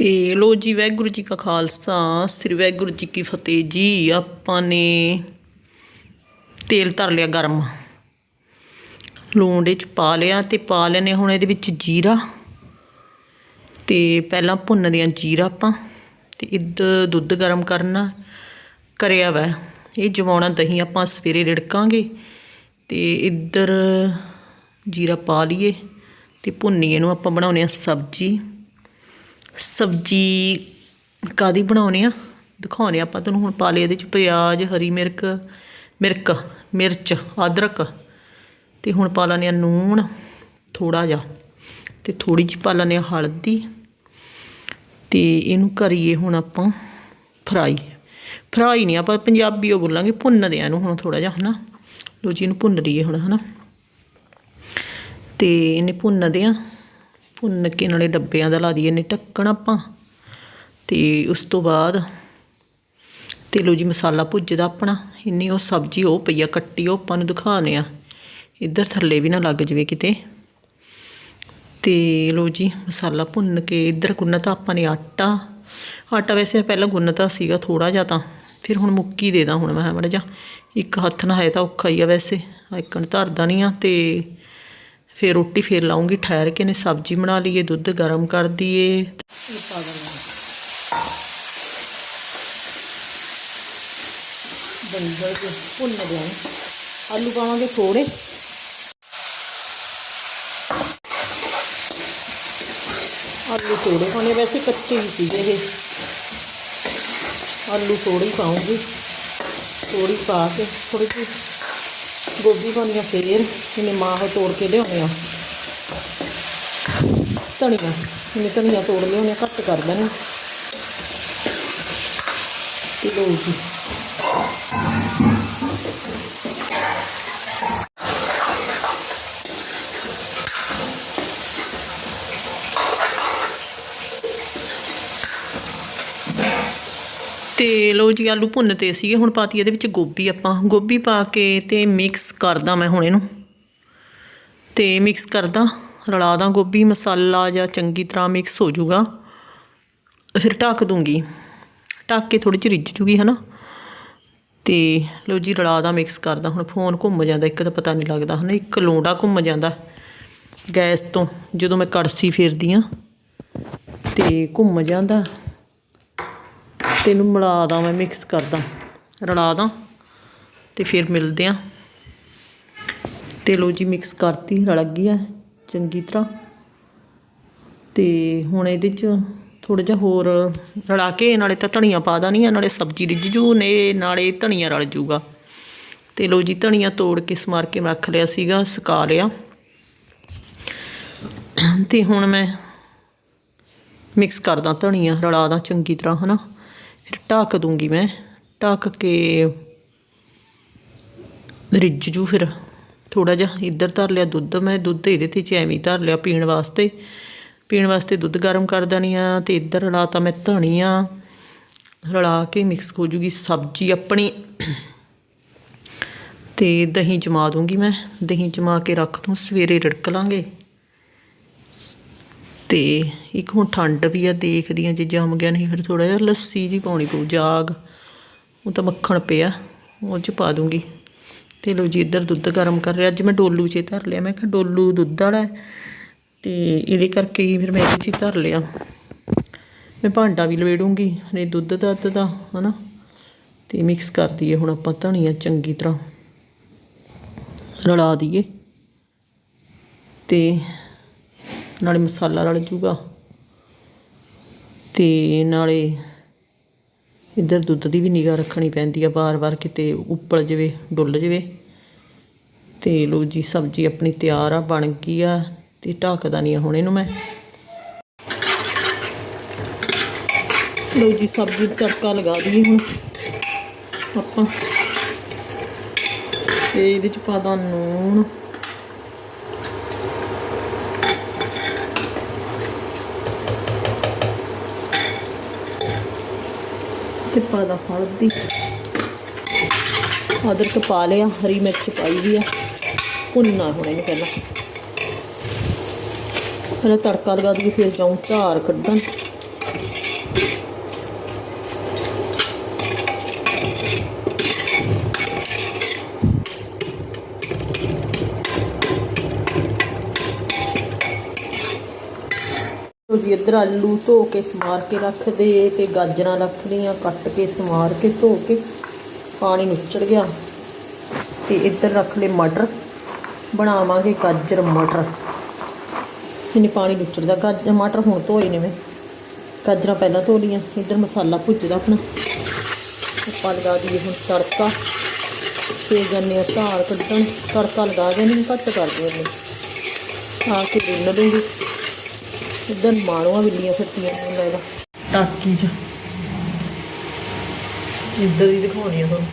ਤੇ ਲੋ ਜੀ, ਵਾਹਿਗੁਰੂ ਜੀ ਕਾ ਖਾਲਸਾ, ਸ੍ਰੀ ਵਾਹਿਗੁਰੂ ਜੀ ਕੀ ਫਤਿਹ ਜੀ। ਆਪਾਂ ਨੇ ਤੇਲ ਧਰ ਲਿਆ ਗਰਮ। ਲੂਣ ਦੇ ਚ ਪਾ ਲਿਆ ਤੇ ਪਾ ਲੈਨੇ ਹੁਣ ਇਹਦੇ ਵਿੱਚ ਜੀਰਾ। ਤੇ ਪਹਿਲਾਂ ਭੁੰਨਦੇ ਆ ਜੀਰਾ ਆਪਾਂ ਤੇ ਇੱਧਰ ਦੁੱਧ ਗਰਮ ਕਰਨਾ। ਕਰਿਆ ਵਾ। ਇਹ ਜਵਾਉਣਾ ਦਹੀਂ ਆਪਾਂ ਸਵੇਰੇ ਰਿੜਕਾਂਗੇ ਤੇ ਇੱਧਰ ਜੀਰਾ ਪਾ ਲਈਏ ਤੇ ਭੁੰਨੀਏ ਨੂੰ ਆਪਾਂ ਬਣਾਉਨੇ ਆ ਸਬਜ਼ੀ। ਸਬਜ਼ੀ ਕਾਦੀ ਬਣਾਉਨੇ ਆ? ਦਿਖਾਉਨੇ ਆਪਾਂ ਤੁਹਾਨੂੰ ਹੁਣ ਪਾ ਲਿਆ ਇਹਦੇ ਚ ਪਿਆਜ਼, ਹਰੀ ਮਿਰਕ ਮਿਰਕ, ਮਿਰਚ, ਅਦਰਕ ਤੇ ਹੁਣ ਪਾ ਲੈਣੇ ਆ ਨੂਣ ਥੋੜਾ ਜਿਹਾ ਤੇ ਥੋੜੀ ਜਿਹੀ ਪਾ ਲੈਣੇ ਆ ਹਲਦੀ ਤੇ ਇਹਨੂੰ ਕਰੀਏ ਹੁਣ ਆਪਾਂ ਫਰਾਈ। ਫਰਾਈ ਨਹੀਂ, ਆਪਾਂ ਪੰਜਾਬੀ ਉਹ ਬੋਲਾਂਗੇ, ਭੁੰਨਦੇ ਆ ਇਹਨੂੰ ਹੁਣ ਥੋੜਾ ਜਿਹਾ, ਹਨਾ? ਲੋ ਜੀ, ਇਹਨੂੰ ਭੁੰਨ ਲਈਏ ਹੁਣ, ਹਨਾ? ਤੇ ਇਹਨੇ ਭੁੰਨਦੇ ਆ। ਭੁੰਨ ਕੇ ਨਾਲੇ ਡੱਬਿਆਂ ਦਾ ਲਾ ਦਈਏ ਨੇ ਢੱਕਣ ਆਪਾਂ। ਤੇ ਉਸ ਤੋਂ ਬਾਅਦ ਤੇ ਲੋ ਜੀ ਮਸਾਲਾ ਭੁੱਜਦਾ ਆਪਣਾ। ਇੰਨੀ ਉਹ ਸਬਜ਼ੀ ਉਹ ਪਈ ਆ, ਕੱਟੀ ਉਹ ਆਪਾਂ ਨੂੰ ਦਿਖਾਣੇ ਆ। ਇੱਧਰ ਥੱਲੇ ਵੀ ਨਾ ਲੱਗ ਜਵੇ ਕਿਤੇ। ਤੇ ਲੋ ਜੀ ਮਸਾਲਾ ਭੁੰਨ ਕੇ ਇੱਧਰ ਗੁੰਨਤਾ ਆਪਾਂ ਨੇ ਆਟਾ। ਆਟਾ ਵੈਸੇ ਪਹਿਲਾਂ ਗੁੰਨਤਾ ਸੀਗਾ ਥੋੜਾ ਜਿਹਾ ਤਾਂ, ਫਿਰ ਹੁਣ ਮੁੱਕੀ ਦੇ ਦਾਂ ਹੁਣ ਮੈਂ ਮੜਾ ਜਾ ਇੱਕ ਹੱਥ ਨਾਲ ਹੈ ਤਾਂ ਔਖਾ ਹੀ ਆ ਵੈਸੇ ਇਕਣ ਧਰਦਾ ਨਹੀਂ ਆ ਤੇ ਫਿਰ ਰੋਟੀ ਫੇਰ ਲਾਉਂਗੀ ਠਹਿਰ ਕੇ ਨੇ ਸਬਜ਼ੀ ਬਣਾ ਲਈਏ ਦੁੱਧ ਗਰਮ ਕਰ ਦਈਏ ਇਹ ਪਾ ਦਿੰਦੇ ਬੰਦਰ ਦੇ ਭੁੰਨ ਲਿਆ ਆਲੂ ਪਾਵਾਂਗੇ ਥੋੜੇ ਆਲੂ ਥੋੜੇ ਪਾਣੇ ਵੈਸੇ ਕੱਚੇ ਹੀ ਸੀਗੇ ਇਹ ਆਲੂ ਥੋੜੇ ਹੀ ਪਾਉਂਗੀ ਥੋੜੀ ਪਾ ਕੇ ਥੋੜੀ ਜਿਹੀ ਗੋਭੀ ਪਾਉਣੀ ਆ ਫੇਰ ਇਹਨੇ ਮਾਹ ਤੋੜ ਕੇ ਲਿਆਉਣੇ ਆ। ਧਨੀਆ ਇਹਨੇ ਧਨੀਆ ਤੋੜ ਲਿਆਉਣੇ ਆ, ਘੱਟ ਕਰ ਦੇਣਾ। ਤੇ ਲਓ ਜੀ। ਤੇ ਲੋ ਜੀ ਆਲੂ ਭੁੰਨਤੇ ਸੀਗੇ, ਹੁਣ ਪਾਤੀ ਇਹਦੇ ਵਿੱਚ ਗੋਭੀ ਆਪਾਂ। ਗੋਭੀ ਪਾ ਕੇ ਤੇ ਮਿਕਸ ਕਰਦਾ ਮੈਂ ਹੁਣ ਇਹਨੂੰ। ਤੇ ਮਿਕਸ ਕਰਦਾ, ਰਲਾ ਦਾਂ ਗੋਭੀ, ਮਸਾਲਾ ਜਾਂ ਚੰਗੀ ਤਰ੍ਹਾਂ ਮਿਕਸ ਹੋ ਜਾਊਗਾ। ਫਿਰ ਢੱਕ ਦੂੰਗੀ। ਢੱਕ ਕੇ ਥੋੜੀ ਜਿਹੀ ਰਿੱਝ ਜੂਗੀ, ਹਨਾ? ਤੇ ਲੋ ਜੀ ਰਲਾ ਦਾ ਮਿਕਸ ਕਰਦਾ। ਹੁਣ ਫੋਨ ਘੁੰਮ ਜਾਂਦਾ, ਇੱਕ ਤਾਂ ਪਤਾ ਨਹੀਂ ਲੱਗਦਾ, ਹਨਾ? ਇੱਕ ਲੋਂਡਾ ਘੁੰਮ ਜਾਂਦਾ ਗੈਸ ਤੋਂ, ਜਦੋਂ ਮੈਂ ਕੜਸੀ ਫੇਰਦੀ ਆ। ਤੇ ਘੁੰਮ ਜਾਂਦਾ। ਤੇ ਇਹਨੂੰ ਮਿਲਾ ਦਾਂ ਮੈਂ ਮਿਕਸ ਕਰਦਾ। ਰਲਾ ਦਾਂ ਤੇ ਫਿਰ ਮਿਲਦੇ ਆ। ਤੇ ਲੋ ਜੀ ਮਿਕਸ ਕਰਤੀ, ਰਲ ਗਈ ਆ ਚੰਗੀ ਤਰ੍ਹਾਂ। ਤੇ ਹੁਣ ਇਹਦੇ ਚ ਥੋੜਾ ਜਿਹਾ ਹੋਰ ਰਲਾ ਕੇ ਨਾਲੇ ਤਾਂ ਧਨੀਆ ਪਾ ਦਾਂ ਆ, ਨਾਲੇ ਸਬਜ਼ੀ ਰਿੱਝ ਜੂ ਨੇ ਨਾਲੇ ਧਨੀਆ ਰਲ ਜੂਗਾ। ਤੇ ਲੋ ਜੀ ਧਨੀਆ ਤੋੜ ਕੇ ਸਮਾਰ ਕੇ ਮੈਂ ਰੱਖ ਲਿਆ ਸੀਗਾ, ਸੁਕਾ ਲਿਆ। ਤੇ ਹੁਣ ਮੈਂ ਮਿਕਸ ਕਰਦਾ ਧਨੀਆ, ਰਲਾ ਦਾਂ ਚੰਗੀ ਤਰ੍ਹਾਂ, ਹਨਾ। ਫਿਰ ਢੱਕ ਦੂੰਗੀ ਮੈਂ, ਢੱਕ ਕੇ ਰਿੱਝ ਜੂ ਫਿਰ। ਥੋੜਾ ਜਿਹਾ ਇੱਧਰ ਧਰ ਲਿਆ ਦੁੱਧ, ਮੈਂ ਦੁੱਧ ਇਹਦੇ ਤੇ ਚ ਐਵੇਂ ਧਰ ਲਿਆ ਪੀਣ ਵਾਸਤੇ। ਪੀਣ ਵਾਸਤੇ ਦੁੱਧ ਗਰਮ ਕਰ ਦੇਣੀ ਆ ਤੇ ਇੱਧਰ ਰਲਾਤਾ ਮੈਂ ਧਨੀਆ ਰਲਾ ਕੇ ਮਿਕਸ ਹੋ ਜੂਗੀ ਸਬਜ਼ੀ ਆਪਣੀ। ਤੇ ਦਹੀਂ ਜਮਾ ਦੂੰਗੀ ਮੈਂ, ਦਹੀਂ ਜਮਾ ਕੇ ਰੱਖ ਦੂੰ, ਸਵੇਰੇ ਰੜਕ ਲਾਂਗੇ। ਤੇ ਇੱਕ ਹੁਣ ਠੰਡ ਵੀ ਆ ਦੇਖਦੀ ਆ ਜੇ ਜੰਮ ਗਿਆ ਨਹੀਂ, ਫਿਰ ਥੋੜਾ ਜਿਹਾ ਲੱਸੀ ਜੀ ਪਾਉਣੀ ਪਊ, ਜਾਗ। ਉਹ ਤਾਂ ਮੱਖਣ ਪਿਆ, ਉਹ ਚ ਪਾ ਦੂੰਗੀ। ਤੇ ਲੋ ਜੀ, ਇੱਧਰ ਦੁੱਧ ਗਰਮ ਕਰ ਰਿਹਾ ਅੱਜ ਮੈਂ ਡੋਲੂ 'ਚ ਧਰ ਲਿਆ। ਮੈਂ ਕਿਹਾ ਡੋਲੂ ਦੁੱਧ ਵਾਲਾ ਹੈ। ਤੇ ਇਹਦੇ ਕਰਕੇ ਹੀ ਫਿਰ ਮੈਂ ਇਹਦੇ 'ਚ ਹੀ ਧਰ ਲਿਆ। ਮੈਂ ਭਾਂਡਾ ਵੀ ਲਵੇੜੂੰਗੀ ਨੇ ਦੁੱਧ ਦਾ ਅੱਧ ਦਾ, ਹਨਾ? ਤੇ ਮਿਕਸ ਕਰ ਦਈਏ ਹੁਣ ਆਪਾਂ ਧਨੀਆ ਚੰਗੀ ਤਰ੍ਹਾਂ। ਰਲਾ ਦਈਏ। ਤੇ ਨਾਲੇ ਮਸਾਲਾ ਰਲ ਜੂਗਾ। ਤੇ ਨਾਲੇ ਇੱਧਰ ਦੁੱਧ ਦੀ ਵੀ ਨਿਗਾਹ ਰੱਖਣੀ ਪੈਂਦੀ ਆ ਬਾਰ-ਬਾਰ ਕਿਤੇ ਉੱਪਲ ਜਵੇ, ਡੁੱਲ ਜਵੇ। ਤੇ ਲੋ ਜੀ, ਸਬਜ਼ੀ ਆਪਣੀ ਤਿਆਰ ਆ, ਬਣ ਗਈ ਆ ਤੇ ਢੱਕਦਾ ਨਹੀਂ ਹੁਣ ਇਹਨੂੰ ਮੈਂ। ਲੋ ਜੀ, ਸਬਜ਼ੀ ਤੜਕਾ ਲਗਾ ਦਈਏ ਹੁਣ ਆਪਾਂ। ਤੇ ਇਹਦੇ ਚ ਪਾ ਦਾਂ ਨੂਣ। ਤੇ ਪਾ ਦਾ ਹਲਦੀ। ਅਦਰਕ ਪਾ ਲਿਆ, ਹਰੀ ਮਿਰਚ ਪਾਈ ਵੀ ਆ। ਭੁੰਨਣਾ ਹੁਣ ਇਹਨੂੰ ਪਹਿਲਾਂ। ਪਹਿਲਾਂ ਤੜਕਾ ਲਗਾ ਦਈਏ, ਫਿਰ ਜਾਉਂ ਧਾਰ ਕੱਢਣ। ਤੋ ਜੀ ਇੱਧਰ ਆਲੂ ਧੋ ਕੇ ਸਮਾਰ ਕੇ ਰੱਖਦੇ ਤੇ ਗਾਜਰਾਂ ਰੱਖ ਲਈਆਂ ਕੱਟ ਕੇ ਸਮਾਰ ਕੇ ਧੋ ਕੇ ਪਾਣੀ ਨੁੱਚੜ ਗਿਆ। ਤੇ ਇੱਧਰ ਰੱਖ ਲਏ ਮਟਰ। ਬਣਾਵਾਂਗੇ ਗਾਜਰ ਮਟਰ। ਇਹਨੇ ਪਾਣੀ ਨੁੱਚੜਦਾ। ਗਾਜਰ ਮਟਰ ਹੁਣ ਧੋਏ ਨੇ ਮੈਂ। ਗਾਜਰਾਂ ਪਹਿਲਾਂ ਧੋ ਲਈਆਂ। ਇੱਧਰ ਮਸਾਲਾ ਭੁੱਜਦਾ ਆਪਣਾ। ਆਪਾਂ ਲਗਾ ਦਈਏ ਹੁਣ ਤੜਕਾ। ਤੇ ਗੰਨੇ ਆ ਧਾਰ ਕੱਢਣ। ਤੜਕਾ ਲਗਾ ਦੇ ਘੱਟ ਕਰ ਦਿਓ ਆ ਕੇ ਰਿੰਨ ਲੂੰਗੀ ਇੱਧਰ ਮਾਣੂਆਂ ਬਿੱਲੀਆਂ ਫਿਰਤੀਆਂ ਨੇ ਲੱਗਦਾ ਟਾਕੀ 'ਚ। ਇੱਧਰ ਹੀ ਦਿਖਾਉਣੀ ਆ ਤੁਹਾਨੂੰ।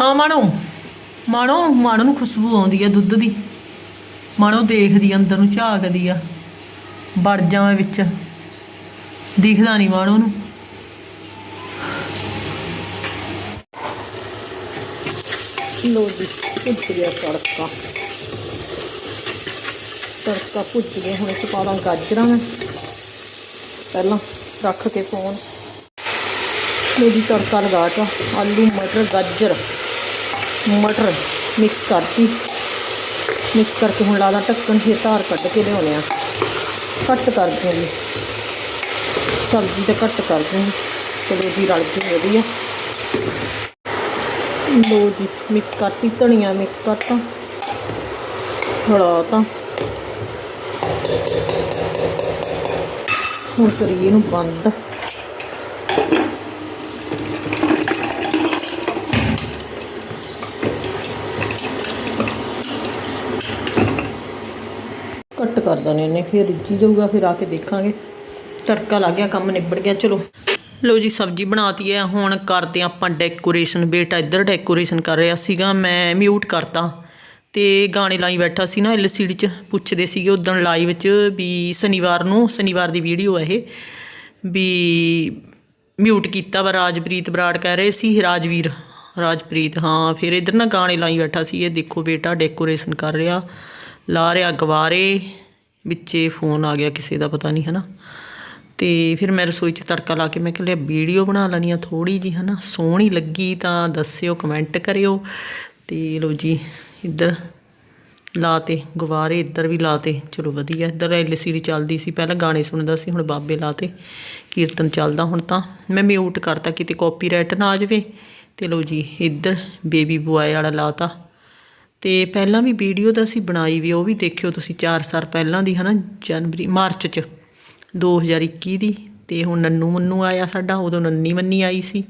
ਹਾਂ, ਮਾਣੋ। ਮਾਣੋ ਮਾਣੋ ਨੂੰ ਖੁਸ਼ਬੂ ਆਉਂਦੀ ਆ ਦੁੱਧ ਦੀ। ਮਾਣੋ ਦੇਖਦੀ ਅੰਦਰ ਨੂੰ ਝਾਕਦੀ ਆ। ਵੜ ਜਾਵਾਂ ਵਿੱਚ। ਦਿਖਦਾ ਨਹੀਂ ਮਾਣੋ ਨੂੰ। ਲੋ ਜੀ, ਭੁੱਜ ਗਿਆ ਤੜਕਾ। ਤੜਕਾ ਭੁੱਜ ਗਿਆ, ਹੁਣ ਇਸ ਪਾ ਲਾਂ ਗਾਜਰਾਂ ਮੈਂ। ਪਹਿਲਾਂ ਰੱਖ ਕੇ ਫੋਨ ਲੋ ਜੀ, ਤੜਕਾ ਲਗਾ ਤਾ। ਆਲੂ, ਮਟਰ, ਗਾਜਰ। ਮਟਰ ਮਿਕਸ ਕਰਤੀ। ਮਿਕਸ ਕਰਕੇ ਹੁਣ ਲਾਦਾ ਢੱਕਣ, ਫਿਰ ਧਾਰ ਕੱਢ ਕੇ ਲਿਆਉਣੇ ਆ। ਕੱਟ ਕਰ ਦਿਆਂਗੇ ਸਬਜ਼ੀ ਤਾਂ ਕੱਟ ਕਰ ਦਿਆਂਗੇ ਚਲੋ ਜੀ, ਰਲ ਕੇ ਵਧੀਆ। ਲੋ ਜੀ ਮਿਕਸ ਕਰਤੀ, ਧਨੀਆ ਮਿਕਸ ਕਰਤਾ। ਹਲਾ ਤਾਂ ਹੁਣ ਕਰੀਏ ਇਹਨੂੰ ਬੰਦ ਕੱਟ ਕਰ ਦਨੇ ਨੇ ਫਿਰ ਰਿੱਝੀ ਜਾਊਗਾ, ਫਿਰ ਆ ਕੇ ਦੇਖਾਂਗੇ। ਤੜਕਾ ਲੱਗ ਗਿਆ, ਕੰਮ ਨਿਬੜ ਗਿਆ, ਚਲੋ। ਲੋ ਜੀ, ਸਬਜ਼ੀ ਬਣਾਤੀ ਹੈ, ਹੁਣ ਕਰਦੇ ਹਾਂ ਆਪਾਂ ਡੈਕੋਰੇਸ਼ਨ ਬੇਟਾ ਇੱਧਰ ਡੈਕੋਰੇਸ਼ਨ ਕਰ ਰਿਹਾ ਸੀਗਾ, ਮੈਂ ਮਿਊਟ ਕਰਤਾ। ਤੇ ਗਾਣੇ ਲਾਈ ਬੈਠਾ ਸੀ ਨਾ ਐਲਸੀਡੀ 'ਚ, ਪੁੱਛਦੇ ਸੀਗੇ ਉਦੋਂ ਲਾਈਵ 'ਚ ਵੀ ਸ਼ਨੀਵਾਰ ਨੂੰ, ਸ਼ਨੀਵਾਰ ਦੀ ਵੀਡੀਓ ਹੈ ਇਹ, ਵੀ ਮਿਊਟ ਕੀਤਾ ਵਾ, ਰਾਜਪ੍ਰੀਤ ਬਰਾੜ ਕਹਿ ਰਹੇ ਸੀ, ਰਾਜਵੀਰ, ਰਾਜਪ੍ਰੀਤ, ਹਾਂ, ਫਿਰ ਇਧਰ ਨਾ ਗਾਣੇ ਲਾਈ ਬੈਠਾ ਸੀ, ਇਹ ਦੇਖੋ ਬੇਟਾ ਡੈਕੋਰੇਸ਼ਨ ਕਰ ਰਿਹਾ, ਲਾ ਰਿਹਾ ਗਵਾਰੇ। ਵਿੱਚੇ ਫੋਨ ਆ ਗਿਆ ਕਿਸੇ ਦਾ, ਪਤਾ ਨਹੀਂ ਹਨਾ। ਤੇ ਫਿਰ ਮੈਂ ਰਸੋਈ 'ਚ ਤੜਕਾ ਲਾ ਕੇ ਮੈਂ ਕਿਹਾ ਲਿਆ ਵੀਡੀਓ ਬਣਾ ਲੈਣੀ ਆ ਥੋੜੀ ਜੀ ਹਨਾ। ਸੋਹਣੀ ਲੱਗੀ ਤਾਂ ਦੱਸਿਓ ਕਮੈਂਟ ਕਰਿਓ। ਤੇ ਲੋ ਜੀ, ਇੱਧਰ ਲਾਤੇ ਗੁਬਾਰੇ ਇੱਧਰ ਵੀ ਲਾਤੇ ਚਲੋ ਵਧੀਆ, ਇੱਧਰ ਐਲਸੀਡੀ ਚੱਲਦੀ ਸੀ, ਪਹਿਲਾਂ ਗਾਣੇ ਸੁਣਦਾ ਸੀ, ਹੁਣ ਬਾਬੇ ਲਾਤੇ ਕੀਰਤਨ ਚੱਲਦਾ ਹੁਣ ਤਾਂ। ਮੈਂ ਮਿਊਟ ਕਰਤਾ, ਕਿਤੇ ਕਾਪੀਰਾਈਟ ਨਾ ਆ ਜਾਵੇ। ਤੇ ਲੋ ਜੀ, ਇੱਧਰ ਬੇਬੀ ਬੁਆਏ ਵਾਲਾ ਲਾਤਾ ਤੇ ਪਹਿਲਾਂ ਵੀ ਵੀਡੀਓ ਤਾਂ ਅਸੀਂ ਬਣਾਈ ਵੀ ਉਹ ਵੀ ਦੇਖਿਓ ਤੁਸੀਂ 4 ਸਾਲ ਪਹਿਲਾਂ ਦੀ, ਹਨਾ, ਜਨਵਰੀ, ਮਾਰਚ ਚ 2021 ਦੀ। ਤੇ ਹੁਣ ਨੰਨੂ ਮੰਨੂ ਆਇਆ ਸਾਡਾ, ਉਦੋਂ ਨੰਨੀ ਮੰਨੀ ਆਈ ਸੀ।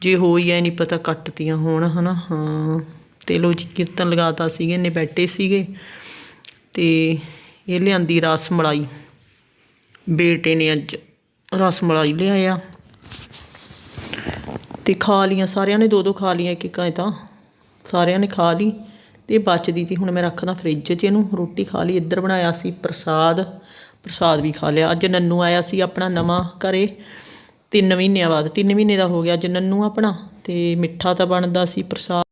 ਜੇ ਹੋਈ ਐ, ਨਹੀਂ ਪਤਾ ਕੱਟਤੀਆਂ ਹੋਣ, ਹਨਾ, ਹਾਂ। ਤੇ ਲੋ ਜੀ, ਕੀਰਤਨ ਲਗਾਤਾ ਸੀਗੇ ਇਹਨੇ ਬੈਠੇ ਸੀਗੇ। ਤੇ ਇਹ ਲਿਆਂਦੀ ਰਸ ਮਲਾਈ। ਬੇਟੇ ਨੇ ਅੱਜ ਰਸ ਮਲਾਈ ਲਿਆਇਆ। ਤੇ ਖਾ ਲੀਆਂ ਸਾਰਿਆਂ ਨੇ ਦੋ ਦੋ ਖਾ ਲੀਆਂ ਇੱਕ ਇੱਕ ਐ ਤਾਂ। ਸਾਰਿਆਂ ਨੇ ਖਾ ਲਈ। ਤੇ ਬਚਦੀ ਸੀ, ਹੁਣ ਮੈਂ ਰੱਖਦਾ ਫ੍ਰਿਜ 'ਚ ਇਹਨੂੰ, ਰੋਟੀ ਖਾ ਲਈ, ਇੱਧਰ ਬਣਾਇਆ ਸੀ ਪ੍ਰਸਾਦ ਪ੍ਰਸਾਦ ਵੀ ਖਾ ਲਿਆ। ਅੱਜ ਨੰਨੂ ਆਇਆ ਸੀ ਆਪਣਾ ਨਵਾਂ ਘਰੇ, ਤਿੰਨ ਮਹੀਨਿਆਂ ਬਾਅਦ, ਤਿੰਨ ਮਹੀਨੇ ਦਾ ਹੋ ਗਿਆ ਅੱਜ ਨੰਨੂ ਆਪਣਾ, ਤੇ ਮਿੱਠਾ ਤਾਂ ਬਣਦਾ ਸੀ ਪ੍ਰਸਾਦ।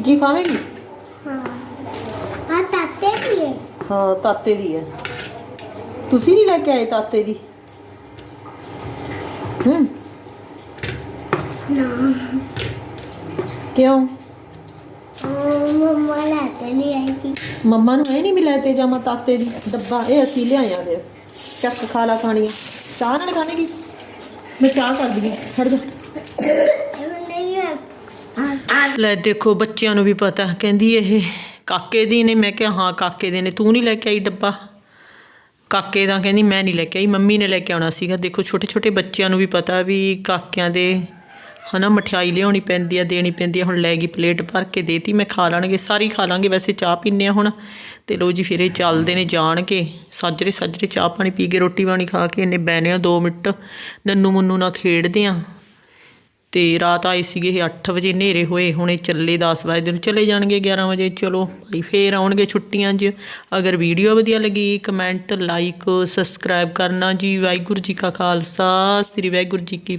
ਤੀਜੀ ਖਾਵੇਂਗੀ? ਹਾਂ। ਆ ਤਾਤੇ ਦੀ ਹੈ ਹਾਂ ਤਾਤੇ ਦੀ ਹੈ ਤੁਸੀਂ ਨਹੀਂ ਲੈ ਕੇ ਆਏ ਤਾਤੇ ਦੀ? ਹੂੰ। ਨਾ। ਕਿਉਂ? ਮਮਾ ਲੈ ਤੇ ਨਹੀਂ ਨੂੰ ਇਹ ਨਹੀਂ ਮਿਲਿਆ ਤੇ ਜਾਮਾ ਤਾਤੇ ਦੀ ਦੱਬਾ ਇਹ ਅਸੀਂ ਲਿਆਇਆ ਫਿਰ। ਚੱਕ ਖਾ ਲਾ ਖਾਣੀ ਚਾਹ ਨਾਲ ਖਾਣੇਗੀ ਮੈਂ ਚਾਹ ਕਰ ਦਈ ਹਟ ਜਾ। ਲੈ ਦੇਖੋ, ਬੱਚਿਆਂ ਨੂੰ ਵੀ ਪਤਾ, ਕਹਿੰਦੀ ਇਹ ਕਾਕੇ ਦੀ ਨੇ। ਮੈਂ ਕਿਹਾ, ਹਾਂ, ਕਾਕੇ ਦੇ ਨੇ। ਤੂੰ ਨਹੀਂ ਲੈ ਕੇ ਆਈ ਡੱਬਾ? ਕਾਕੇ ਦਾ ਕਹਿੰਦੀ, ਮੈਂ ਨਹੀਂ ਲੈ ਕੇ ਆਈ। ਮੰਮੀ ਨੇ ਲੈ ਕੇ ਆਉਣਾ ਸੀਗਾ। ਦੇਖੋ ਛੋਟੇ ਛੋਟੇ ਬੱਚਿਆਂ ਨੂੰ ਵੀ ਪਤਾ ਵੀ ਕਾਕਿਆਂ ਦੇ ਹਨਾ, ਮਠਿਆਈ ਲਿਆਉਣੀ ਪੈਂਦੀ ਆ, ਦੇਣੀ ਪੈਂਦੀ ਆ। ਹੁਣ ਲੈ ਗਈ ਪਲੇਟ ਭਰ ਕੇ ਦੇਤੀ, ਮੈਂ ਖਾ ਲਾਂਗੇ ਸਾਰੀ ਖਾ ਲਾਂਗੇ। ਵੈਸੇ ਚਾਹ ਪੀਨੇ ਆ ਹੁਣ। ਤੇ ਲੋ ਜੀ, ਫਿਰ ਇਹ ਚੱਲਦੇ ਨੇ ਜਾਣ ਕੇ ਸਾਜਰੇ ਸਾਜਰੇ ਚਾਹ ਪਾਣੀ ਪੀ ਕੇ ਰੋਟੀ ਪਾਣੀ ਖਾ ਕੇ ਇਹਨੇ ਬਹਿਨੇ ਆ 2 ਮਿੰਟ। ਨੰਨੂ ਮੁੰਨੂ ਨਾਲ ਖੇਡਦੇ ਆ। ਤੇ ਰਾਤ ਆਏ ਸੀਗੇ ਇਹ 8 ਵਜੇ, ਹਨੇਰੇ ਹੋਏ, ਹੁਣੇ ਚੱਲੇ 10 ਵਜੇ ਨੂੰ ਚਲੇ ਜਾਣਗੇ 11 ਵਜੇ। ਚਲੋ ਭਾਈ ਫੇਰ ਆਉਣਗੇ ਛੁੱਟੀਆਂ 'ਚ। ਅਗਰ ਵੀਡੀਓ ਵਧੀਆ ਲੱਗੀ, ਕਮੈਂਟ, ਲਾਈਕ, ਸਬਸਕ੍ਰਾਈਬ ਕਰਨਾ ਜੀ। ਵਾਹਿਗੁਰੂ ਜੀ ਕਾ ਖਾਲਸਾ, ਸ੍ਰੀ ਵਾਹਿਗੁਰੂ ਜੀ ਕੀ ਫਤਿਹ।